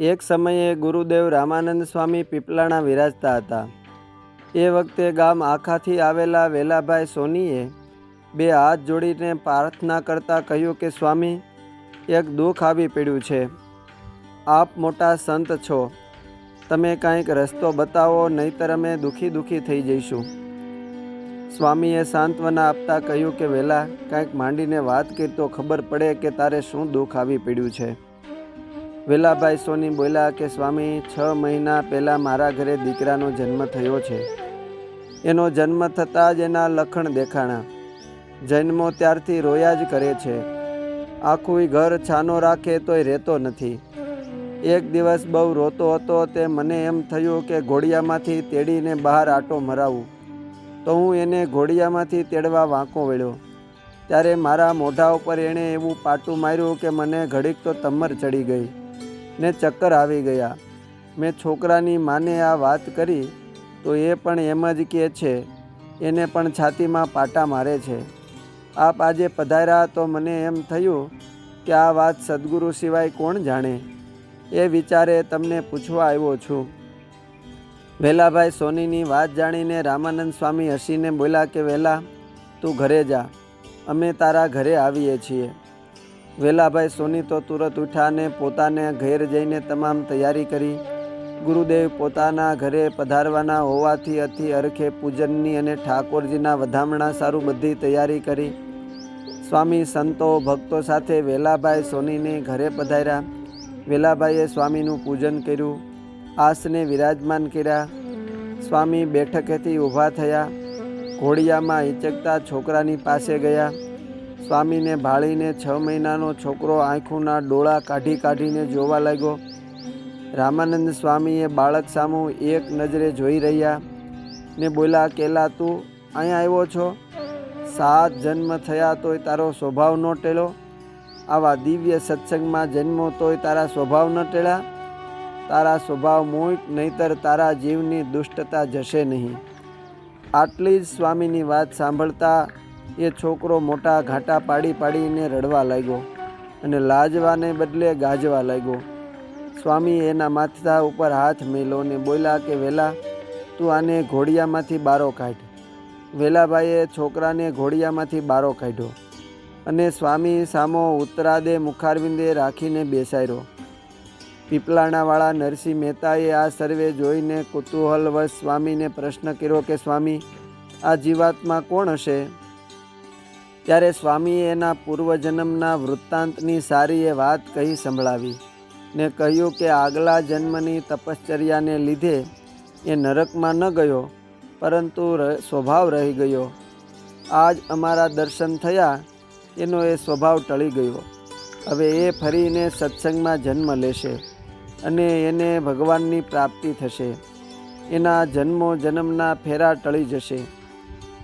એક સમયે ગુરુદેવ રામાનંદ સ્વામી પીપલાણા વિરાજતા હતા. એ વખતે ગામ આખાથી આવેલા વેલાભાઈ સોનીએ બે હાથ જોડીને પ્રાર્થના કરતાં કહ્યું કે, સ્વામી, એક દુઃખ આવી પડ્યું છે. આપ મોટા સંત છો. તમે કાંઈક રસ્તો બતાવો, નહીતર અમે દુઃખી દુઃખી થઈ જઈશું. સ્વામીએ સાંત્વના આપતા કહ્યું કે, વેલા, કાંઈક માંડીને વાત કરી તો ખબર પડે કે તારે શું દુઃખ આવી પડ્યું છે. વેલાભાઈ સોની બોલ્યા કે, સ્વામી, છ મહિના પહેલાં મારા ઘરે દીકરાનો જન્મ થયો છે. એનો જન્મ થતાં જ એના લખણ દેખાણા. જન્મો ત્યારથી રોયા જ કરે છે. આખું ઘર છાનો રાખે તોય રહેતો નથી. એક દિવસ બહુ રોતો હતો તે મને એમ થયું કે ઘોડિયામાંથી તેડીને બહાર આટો મરાવું. તો હું એને ઘોડિયામાંથી તેડવા વાંકો વળ્યો. ત્યારે મારા મોઢા ઉપર એણે એવું પાટું માર્યું કે, મને ઘડીક તો તમર ચડી ગઈ. ને ચક્કર આવી ગયા. મેં છોકરાની માને આ વાત કરી તો એ પણ એમ જ કહે છે, એને પણ છાતીમાં પાટા મારે છે. આપ આજે પધાર્યા તો મને એમ થયું કે આ વાત સદગુરુ સિવાય કોણ જાણે? એ વિચારે તમને પૂછવા આવ્યો છું. વેલાભાઈ સોનીની વાત જાણીને રામાનંદ સ્વામી હસીને બોલ્યા કે, વેલા, તું ઘરે જા. અમે તારા ઘરે આવીએ છીએ. વેલાભાઈ સોની તો તુરત ઉઠ્યા અને પોતાને ઘેર જઈને તમામ તૈયારી કરી. ગુરુદેવ પોતાના ઘરે પધારવાના હોવાથી અતિ અરખે પૂજનની અને ઠાકોરજીના વધામણા સારું બધી તૈયારી કરી. સ્વામી સંતો ભક્તો સાથે વેલાભાઈ સોનીને ઘરે પધાર્યા. વેલાભાઈએ સ્વામીનું પૂજન કર્યું. આસને વિરાજમાન કર્યા. સ્વામી બેઠકેથી ઊભા થયા. ઘોડિયામાં હિચકતા છોકરાની પાસે ગયા. સ્વામીને ભાળીને છ મહિનાનો છોકરો આંખોના ડોળા કાઢી કાઢીને જોવા લાગ્યો. રામાનંદ સ્વામીએ બાળક સામું એક નજરે જોઈ રહ્યા ને બોલ્યા, કેલા, તું અહીંયા આવ્યો છો? સાત જન્મ થયા તોય તારો સ્વભાવ ન ટેળો આવા દિવ્ય સત્સંગમાં જન્મો તોય તારા સ્વભાવ ન ટેળા તારા સ્વભાવ મોઈટ નહીતર તારા જીવની દુષ્ટતા જશે નહીં. આટલી જ સ્વામીની વાત સાંભળતા એ છોકરો મોટા ઘાટા પાડી પાડીને રડવા લાગ્યો અને લાજવાને બદલે ગાજવા લાગ્યો. સ્વામી એના માથા ઉપર હાથ મેલો ને બોલ્યા કે, વેલા, તું આને ઘોડિયામાંથી બારો કાઢ. વેલાભાઈએ છોકરાને ઘોડિયામાંથી બારો કાઢ્યો અને સ્વામી સામો ઉત્તરાદે મુખારવિંદે રાખીને બેસાડ્યો. પીપલાણાવાળા નરસિંહ મહેતાએ આ સર્વે જોઈને કુતૂહલવશ સ્વામીને પ્રશ્ન કર્યો કે, સ્વામી, આ જીવાત્મા કોણ હશે? ત્યારે સ્વામીએ એના પૂર્વજન્મના વૃત્તાંતની સારી એ વાત કહી સંભળાવી ને કહ્યું કે આગલા જન્મની તપશ્ચર્યાને લીધે એ નરકમાં ન ગયો, પરંતુ સ્વભાવ રહી ગયો. આજ અમારા દર્શન થયા, એનો એ સ્વભાવ ટળી ગયો. હવે એ ફરીને સત્સંગમાં જન્મ લેશે અને એને ભગવાનની પ્રાપ્તિ થશે. એના જન્મો જન્મના ફેરા ટળી જશે.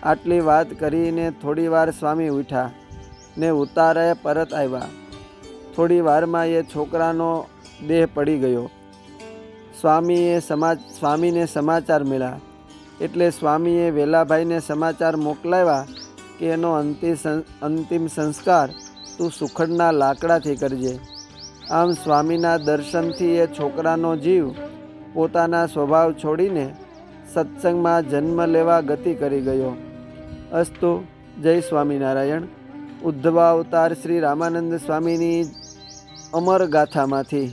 આટલી વાત કરીને થોડી વાર સ્વામી ઉઠ્યા ને ઉતારે પરત આવ્યા. થોડી વારમાં એ છોકરાનો દેહ પડી ગયો. સ્વામીએ સમાજ સ્વામીને સમાચાર મળ્યા. એટલે સ્વામીએ વેલાભાઈને સમાચાર મોકલાવ્યા કે એનો અંતિમ અંતિમ સંસ્કાર તું સુખડના લાકડાથી કરજે. આમ સ્વામીના દર્શનથી એ છોકરાનો જીવ પોતાના સ્વભાવ છોડીને સત્સંગમાં જન્મ લેવા ગતિ કરી ગયો. અસ્તુ જય સ્વામિનારાયણ ઉદ્ધવા અવતાર શ્રી રામાનંદ સ્વામીની અમર ગાથામાંથી